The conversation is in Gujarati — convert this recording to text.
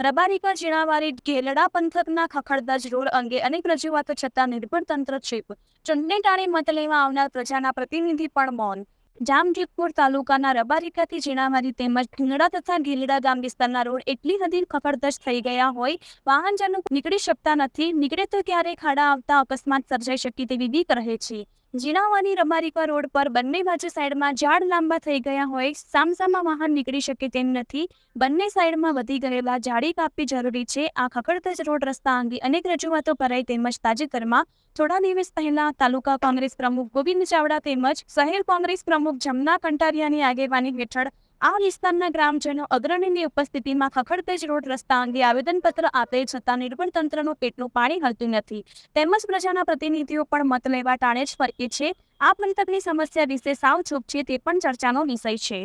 રબારિકા જીણાવારી ગેલડા પંથકના ખખડદજ રોડ અંગે અનેક રજૂઆતો છતાં નિર્ભર તંત્ર ચેપ ચૂંટણી ટાણે મત લેવા આવનાર પ્રજાના પ્રતિનિધિ પણ મૌન. જામજોધપુર તાલુકાના રબારીકાથી જીણાવારી તેમજ ઢીંગડા તથા ગીલડા ગામ વિસ્તારના રોડ એટલી હદે ખખડધજ થઈ ગયા હોય, વાહનજનો નીકળી શકતા નથી, નીકળે તો ક્યારેય ખાડા આવતા અકસ્માત સર્જાઈ શકે તેવી બીક રહે છે. જીણાવાની રબારિકા રોડ પર બંને બાજુ સાઈડમાં ઝાડ લાંબા થઈ ગયા હોય, સામસામા વાહન નીકળી શકે તેમ નથી. બંને સાઈડમાં વધી ગયેલા ઝાડી કાપવી જરૂરી છે. આ ખખડધજ રોડ રસ્તા અંગે અનેક રજૂઆતો કરાઈ તેમજ તાજેતરમાં થોડા દિવસ પહેલા તાલુકા કોંગ્રેસ પ્રમુખ ગોવિંદ ચાવડા તેમજ શહેર કોંગ્રેસ પ્રમુખ જમના કંટારિયાની આગેવાની હેઠળ આ વિસ્તારના ગ્રામજનો અગ્રણીની ઉપસ્થિતિમાં ખખડતેજ રોડ રસ્તા અંગે આવેદનપત્ર આપે છતાં નિર્ભર તંત્રનું પેટનું પાણી હલતું નથી. તેમજ પ્રજાના પ્રતિનિધિઓ પણ મત લેવા ટાણે જ ફરકે છે. આ પંથકની સમસ્યા વિશે સાવ ચૂપ છે તે પણ ચર્ચાનો વિષય છે.